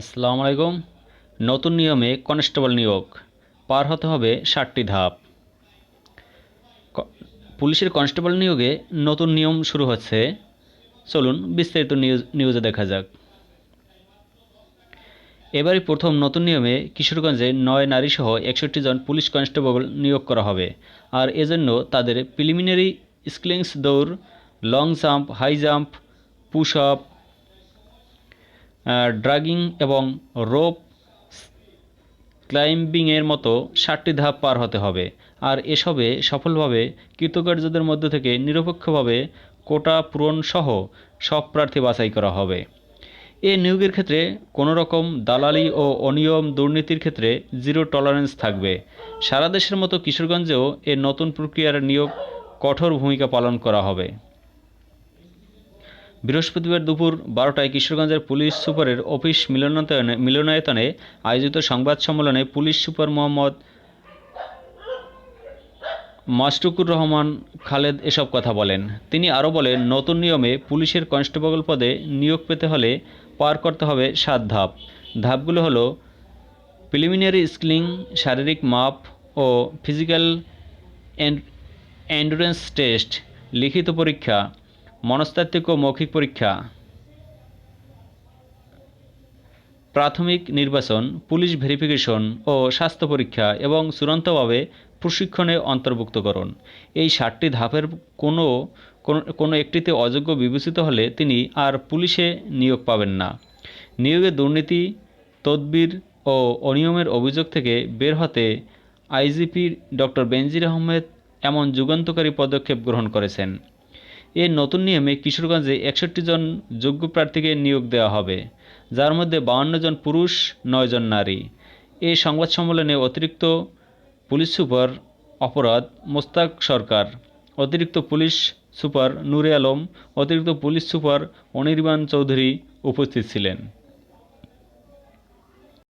আসসালামু আলাইকুম। নতুন নিয়মে কনস্টেবল নিয়োগ, পার হতে হবে ষাটটি ধাপ। পুলিশের কনস্টেবল নিয়োগে নতুন নিয়ম শুরু হচ্ছে। চলুন বিস্তারিত নিউজ, নিউজে দেখা যাক। এবারই প্রথম নতুন নিয়মে কিশোরগঞ্জে নয় নারীসহ একষট্টি জন পুলিশ কনস্টেবল নিয়োগ করা হবে। আর এজন্য তাদের প্রিলিমিনারি স্কিলিংস দৌড়, long jump, high jump, push up dragging এবং রোপ ক্লাইম্বিংয়ের মতো ষাটটি ধাপ পার হতে হবে। আর এসবে সফলভাবে কৃতকার্যদের মধ্য থেকে নিরপেক্ষভাবে কোটা পূরণ সহ সব প্রার্থী বাছাই করা হবে। এ নিয়োগের ক্ষেত্রে কোনো রকম দালালি ও অনিয়ম দুর্নীতির ক্ষেত্রে জিরো টলারেন্স থাকবে। সারা দেশের মতো কিশোরগঞ্জেও এ নতুন প্রক্রিয়ার নিয়োগ কঠোর ভূমিকা পালন করা হবে। বৃহস্পতিবার দুপুর বারোটায় কিশোরগঞ্জের পুলিশ সুপারের অফিস মিলনায়তনে মিলনায়তনে আয়োজিত সংবাদ সম্মেলনে পুলিশ সুপার মোহাম্মদ মাস্টুকুর রহমান খালেদ এসব কথা বলেন। তিনি আরও বলেন, নতুন নিয়মে পুলিশের কনস্টেবল পদে নিয়োগ পেতে হলে পার করতে হবে সাত ধাপ। ধাপগুলো হলো প্রিলিমিনারি স্কিলিং, শারীরিক মাপ ও ফিজিক্যাল অ্যান্ডুরেন্স টেস্ট, লিখিত পরীক্ষা মনস্তাত্ত্বিক ও মৌখিক পরীক্ষা। প্রাথমিক নির্বাচন, পুলিশ ভেরিফিকেশন ও স্বাস্থ্য পরীক্ষা এবং চূড়ান্তভাবে প্রশিক্ষণে অন্তর্ভুক্তকরণ এই ষাটটি ধাপের কোনো, কোনো- কোনো একটিতে অযোগ্য বিবেচিত হলে তিনি আর পুলিশে নিয়োগ পাবেন না। নিয়োগে দুর্নীতি, তদবির ও অনিয়মের অভিযোগ থেকে বের হতে আইজিপি ডক্টর বেনজির আহমেদ এমন যুগান্তকারী পদক্ষেপ গ্রহণ করেছেন। এ নতুন নিয়মে কিশোরগঞ্জে একষট্টি জন যোগ্য প্রার্থীকে নিয়োগ দেওয়া হবে, যার মধ্যে বাউন্ন জন পুরুষ, নয় জন নারী। এই সংবাদ সম্মেলনে অতিরিক্ত পুলিশ সুপার অপরাধ মোস্তাক সরকার, অতিরিক্ত পুলিশ সুপার নুরে আলম, অতিরিক্ত পুলিশ সুপার অনির্বাণ চৌধুরী উপস্থিত ছিলেন।